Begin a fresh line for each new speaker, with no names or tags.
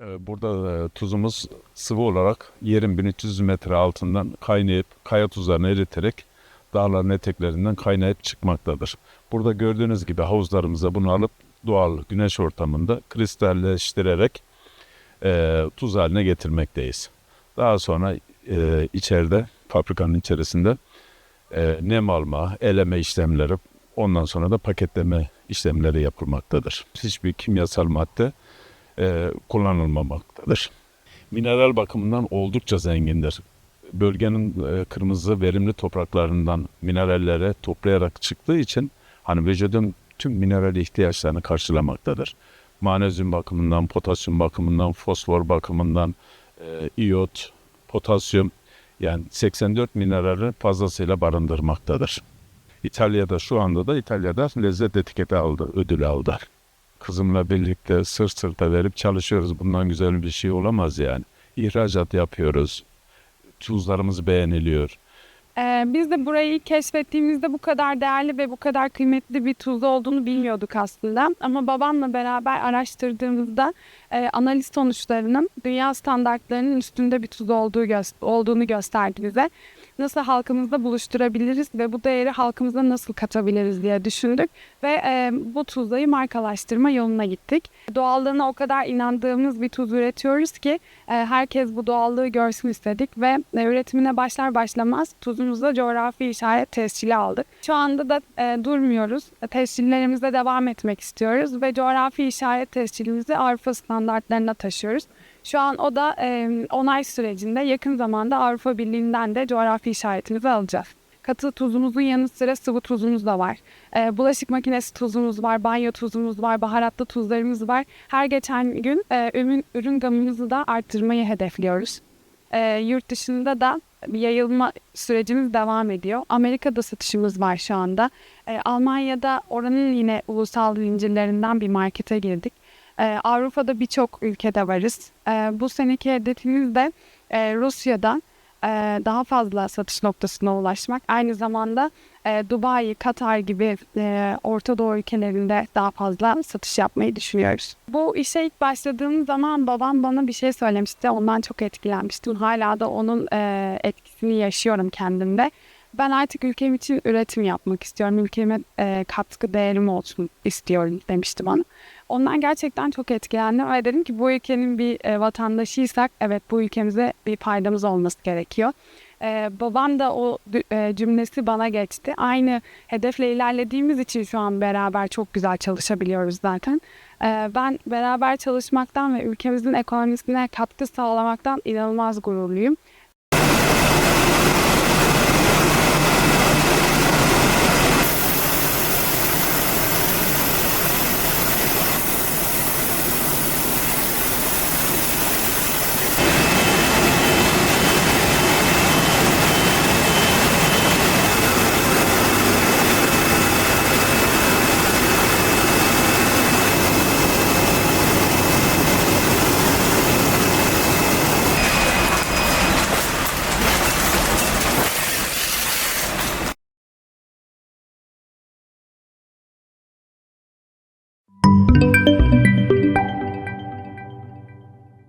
Ee, Burada e, tuzumuz sıvı olarak yerin 1300 metre altından kaynayıp kaya tuzlarını eriterek dağların eteklerinden kaynayıp çıkmaktadır. Burada gördüğünüz gibi havuzlarımıza bunu alıp doğal güneş ortamında kristalleştirerek e, tuz haline getirmekteyiz. Daha sonra e, içeride fabrikanın içerisinde e, nem alma, eleme işlemleri ondan sonra da paketleme işlemleri yapılmaktadır. Hiçbir kimyasal madde e, kullanılmamaktadır. Mineral bakımından oldukça zengindir. Bölgenin e, kırmızı verimli topraklarından minerallere toplayarak çıktığı için hani vücudun tüm mineral ihtiyaçlarını karşılamaktadır. Manezyum bakımından, potasyum bakımından, fosfor bakımından, e, iyot, potasyum yani 84 minerali fazlasıyla barındırmaktadır. İtalya'da şu anda da İtalya'da lezzet etiketi aldı, ödül aldı. Kızımla birlikte sırt sırta verip çalışıyoruz. Bundan güzel bir şey olamaz yani. İhracat yapıyoruz. Tuzlarımız beğeniliyor.
Ee, biz de burayı keşfettiğimizde bu kadar değerli ve bu kadar kıymetli bir tuz olduğunu bilmiyorduk aslında. Ama babamla beraber araştırdığımızda e, analiz sonuçlarının dünya standartlarının üstünde bir tuz olduğu gö- olduğunu gösterdi bize. Nasıl halkımızla buluşturabiliriz ve bu değeri halkımıza nasıl katabiliriz diye düşündük. Ve e, bu tuzlayı markalaştırma yoluna gittik. Doğallığına o kadar inandığımız bir tuz üretiyoruz ki e, herkes bu doğallığı görsün istedik ve e, üretimine başlar başlamaz tuzumuzda coğrafi işaret tescili aldık. Şu anda da e, durmuyoruz. Tescillerimize devam etmek istiyoruz ve coğrafi işaret tescilimizi Avrupa standartlarına taşıyoruz. Şu an o da e, onay sürecinde yakın zamanda Avrupa Birliği'nden de coğrafi işaretimizi alacağız. Katı tuzumuzun yanı sıra sıvı tuzumuz da var. E, bulaşık makinesi tuzumuz var, banyo tuzumuz var, baharatlı tuzlarımız var. Her geçen gün e, ürün, ürün gamımızı da arttırmayı hedefliyoruz. E, yurt dışında da yayılma sürecimiz devam ediyor. Amerika'da satışımız var şu anda. E, Almanya'da oranın yine ulusal zincirlerinden bir markete girdik. E, Avrupa'da birçok ülkede varız. E, bu seneki hedefimiz de e, Rusya'dan e, daha fazla satış noktasına ulaşmak. Aynı zamanda e, Dubai, Katar gibi e, Orta Doğu ülkelerinde daha fazla satış yapmayı düşünüyoruz. Bu işe ilk başladığım zaman babam bana bir şey söylemişti. Ondan çok etkilenmiştim. Hala da onun e, etkisini yaşıyorum kendimde. Ben artık ülkem için üretim yapmak istiyorum. Ülkeme e, katkı değerim olsun istiyorum demişti bana. Ondan gerçekten çok etkilendim ve dedim ki bu ülkenin bir e, vatandaşıysak evet bu ülkemize bir faydamız olması gerekiyor. E, babam da o e, cümlesi bana geçti. Aynı hedefle ilerlediğimiz için şu an beraber çok güzel çalışabiliyoruz zaten. E, ben beraber çalışmaktan ve ülkemizin ekonomisine katkı sağlamaktan inanılmaz gururluyum.